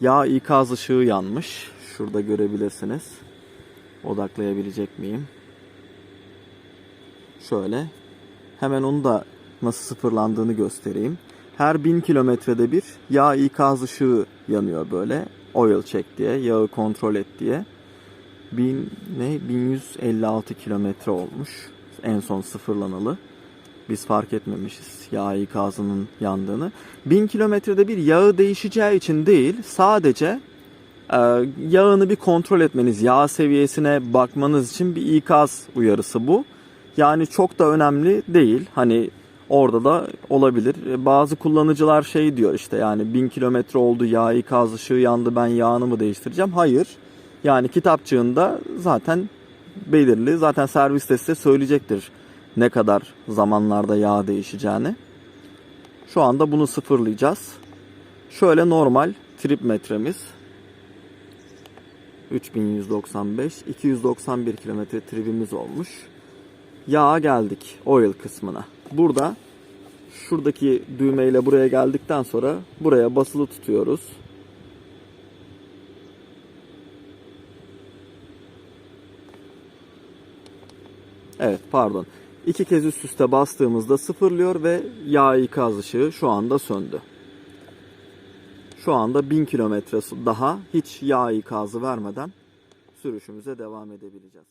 Yağ ikaz ışığı yanmış. Şurada görebilirsiniz. Odaklayabilecek miyim? Şöyle. Hemen onu da nasıl sıfırlandığını göstereyim. Her 1000 kilometrede bir yağ ikaz ışığı yanıyor böyle. Oil check diye, yağı kontrol et diye. 1000 ne 1156 kilometre olmuş. En son sıfırlanalı. Biz fark etmemişiz yağ ikazının yandığını. 1000 kilometrede bir yağı değişeceği için değil, sadece e, yağını bir kontrol etmeniz, yağ seviyesine bakmanız için bir ikaz uyarısı bu. Yani çok da önemli değil. Hani orada da olabilir. E, Bazı kullanıcılar şey diyor işte yani 1000 kilometre oldu yağ ikaz ışığı yandı ben yağını mı değiştireceğim? Hayır. Yani kitapçığında zaten belirli. Zaten serviste size söyleyecektir ne kadar zamanlarda yağ değişeceğini. Şu anda bunu sıfırlayacağız. Şöyle normal trip metremiz 3195 291 kilometre tribimiz olmuş. Yağa geldik oil kısmına. Burada şuradaki düğmeyle buraya geldikten sonra buraya basılı tutuyoruz. Evet pardon. İki kez üst üste bastığımızda sıfırlıyor ve yağ ikaz ışığı şu anda söndü. Şu anda 1000 kilometre daha hiç yağ ikazı vermeden sürüşümüze devam edebileceğiz.